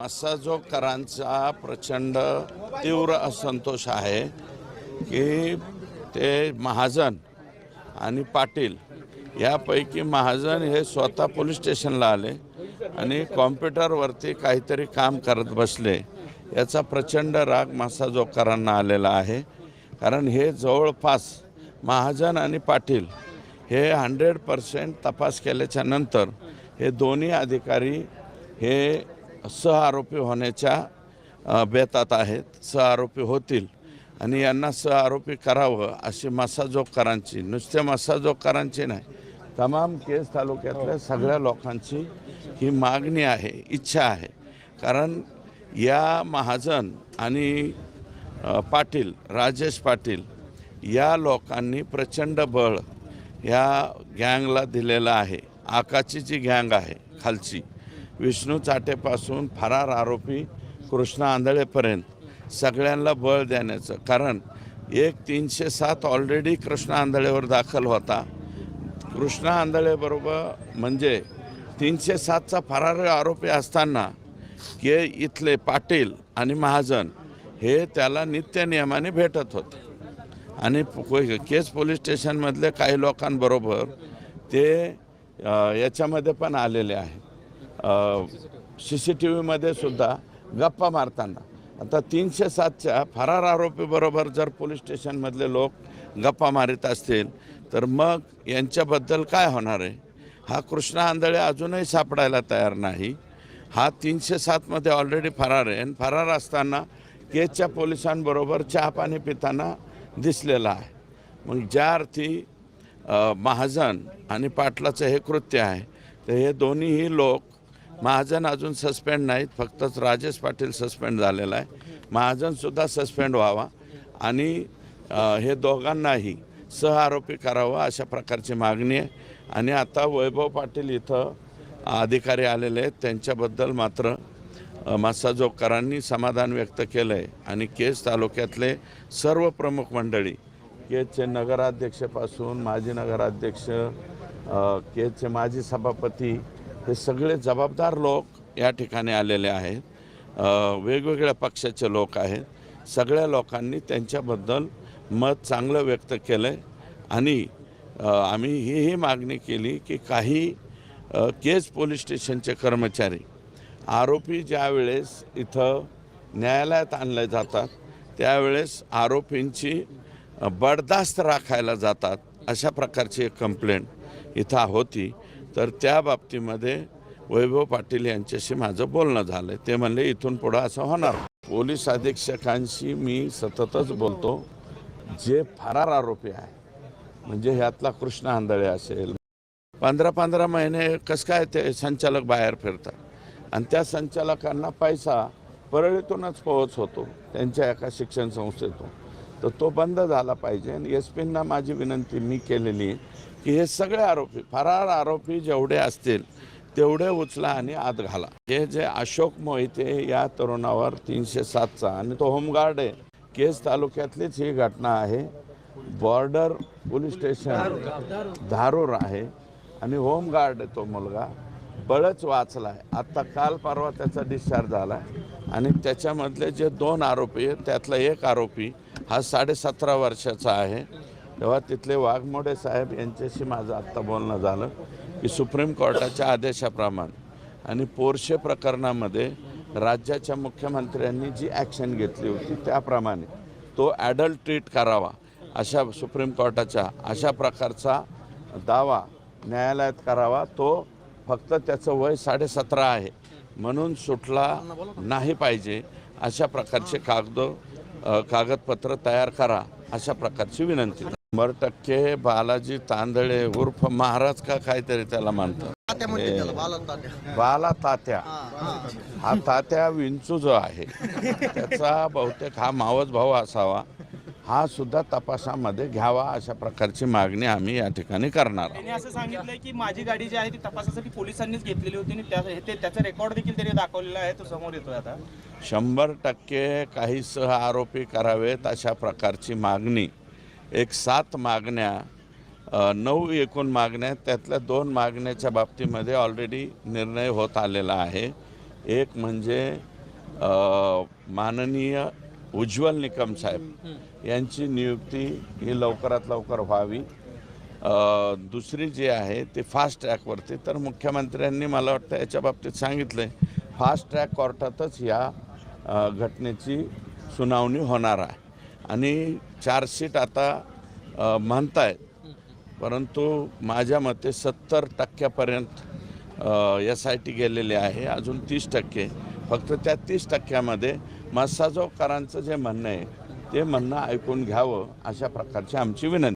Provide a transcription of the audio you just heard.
करांचा प्रचंड तीव्र असंतोष आहे की ते महाजन आणि पाटील यापैकी महाजन हे स्वतः पोलीस स्टेशनला आले आणि कॉम्प्युटरवरती काहीतरी काम करत बसले. याचा प्रचंड राग मासाजोकरांना आलेला आहे. कारण हे जवळपास महाजन आणि पाटील हे हंड्रेड पर्सेंट तपास केल्याच्यानंतर हे दोन्ही अधिकारी हे सहआरोपी होण्याच्या बेतात आहेत. सहआरोपी होतील. आणि यांना सहआरोपी करावं अशी मसाजोगकारांची नुसत्या मसाजोगकारांची नाही तमाम केस तालुक्यातल्या सगळ्या लोकांची ही मागणी आहे इच्छा आहे. कारण या महाजन आणि पाटील राजेश पाटील या लोकांनी प्रचंड बळ या गँगला दिलेलं आहे. आकाची जी गँग आहे खालची विष्णू चाटेपासून फरार आरोपी कृष्णा आंधळेपर्यंत सगळ्यांना बळ देण्याचं. कारण एक तीनशे सात ऑलरेडी कृष्णा आंधळेवर दाखल होता. कृष्णा आंधळेबरोबर म्हणजे तीनशे सातचा फरार आरोपी असताना के इथले पाटील आणि महाजन हे त्याला नित्य नियमाने भेटत होते. आणि केस पोलीस स्टेशनमधले काही लोकांबरोबर ते याच्यामध्ये पण आलेले आहेत. सी सी टी व्हीमध्ये सुद्धा गप्पा मारताना. आता तीनशे सातच्या फरार आरोपीबरोबर जर पोलीस स्टेशनमधले लोक गप्पा मारित असतील तर मग यांच्याबद्दल काय होणार आहे? हा कृष्णा आंधळे अजूनही सापडायला तयार नाही. हा तीनशे सातमध्ये ऑलरेडी फरार आहे आणि फरार असताना केसच्या पोलिसांबरोबर चहा पाणी पिताना दिसलेला आहे. मग ज्या अर्थी महाजन आणि पाटलाचं हे कृत्य आहे तर हे दोन्हीही लोक महाजन अजून सस्पेंड नाहीत फक्तच राजेश पाटील सस्पेंड झालेला आहे. महाजनसुद्धा सस्पेंड व्हावा आणि हे दोघांनाही सह आरोपी करावं अशा प्रकारची मागणी आहे. आणि आता वैभव पाटील इथं अधिकारी आलेले आहेत. त्यांच्याबद्दल मात्र अ, समाधान व्यक्त केलं आहे आणि केस तालुक्यातले सर्व प्रमुख मंडळी केजचे नगराध्यक्षपासून माजी नगराध्यक्ष केजचे माजी सभापती हे सगळे जबाबदार लोक या ठिकाणी आलेले आहेत. वेगवेगळ्या पक्षाचे लोक आहेत. सगळ्या लोकांनी त्यांच्याबद्दल मत चांगलं व्यक्त केलं आहे आणि आम्ही हीही मागणी केली की काही केज पोलीस स्टेशनचे कर्मचारी आरोपी ज्यावेळेस इथं न्यायालयात आणले जातात त्यावेळेस आरोपींची बडदास्त राखायला जातात अशा प्रकारची एक कंप्लेंट इथं होती. तर त्या बाबतीमध्ये वैभव पाटील यांच्याशी माझं बोलणं झालं ते म्हणले इथून पुढं असं होणार. पोलीस अधीक्षकांशी मी सततच बोलतो. जे फरार आरोपी आहे म्हणजे ह्यातला कृष्ण आंधळे असेल. पंधरा पंधरा महिने कसं काय ते संचालक बाहेर फिरतात? आणि त्या संचालकांना पैसा परळीतूनच पोहोच होतो त्यांच्या एका शिक्षण संस्थेतून. तर तो बंद झाला पाहिजे. आणि एस पींना माझी विनंती मी केलेली की हे सगळे आरोपी फरार आरोपी जेवढे असतील तेवढे उचला आणि आत घाला. हे जे अशोक मोहिते या तरुणावर तीनशे सातचा आणि तो होमगार्ड आहे. केस तालुक्यातलीच ही घटना आहे. बॉर्डर पोलीस स्टेशन धारूर आहे आणि होमगार्ड आहे तो मुलगा. बळच वाचला आहे आत्ता काल परवा त्याचा डिस्चार्ज झाला आणि त्याच्यामधले जे दोन आरोपी आहेत त्यातला एक आरोपी हा साडेसतरा वर्षाचा आहे. तेव्हा तिथले वाघमोडे साहेब यांच्याशी माझं आत्ता बोलणं झालं. की सुप्रीम कोर्टाच्या आदेशाप्रमाणे आणि पोरशे प्रकरणामध्ये राज्याच्या मुख्यमंत्र्यांनी जी ॲक्शन घेतली होती त्याप्रमाणे तो ॲडल्ट ट्रीट करावा अशा सुप्रीम कोर्टाच्या अशा प्रकारचा दावा न्यायालयात करावा. तो फक्त त्याचं वय साडेसतरा आहे. म्हणून सुटला नाही पाहिजे. अशा प्रकारचे कागद कागदपत्र तयार करा अशा प्रकारची विनंती. शंभर टक्के बालाजी तांदळे उर्फ महाराज का काहीतरी त्याला म्हणतात. बाला तात्या. हा तात्या विंचू जो आहे त्याचा बहुतेक हा मावस भाऊ असावा. हा सुद्धा तपासामध्ये घ्यावा अशा प्रकारची मागणी आम्ही या ठिकाणी करणार आहोत. त्यांनी असं सांगितलंय की माझी गाडी जी आहे ती तपासासाठी पोलिसांनीच घेतलेली होती आणि त्या ते त्याचा रेकॉर्ड देखील त्यांनी दाखवलेला आहे तो समोर येतोय आता. शंभर टक्के काही सह आरोपी करावेत अशा प्रकारची मागणी. एक सात मागण्या नऊ एकूण मागण्या त्यातल्या दोन मागण्याच्या बाबतीमध्ये ऑलरेडी निर्णय होत आलेला आहे. एक म्हणजे माननीय उज्ज्वल निकम साहेब यांची नियुक्ती ही लवकरात लवकर व्हावी. दुसरी जी आहे ती फास्ट ट्रॅकवरती तर मुख्यमंत्र्यांनी मला वाटतं याच्या बाबतीत सांगितलं आहे फास्ट ट्रॅक कोर्टातच या घटनेची सुनावणी होणार आहे. आणि चार्जशीट आता म्हणतायत. परंतु माझ्या मते सत्तर टक्क्यापर्यंत एस आय टी गेलेले आहे. अजून तीस टक्के. फक्त त्या तीस टक्क्यामध्ये मसाजोवकरांचं जे म्हणणं आहे ते म्हणणं ऐकून घ्यावं अशा प्रकारची आमची विनंती.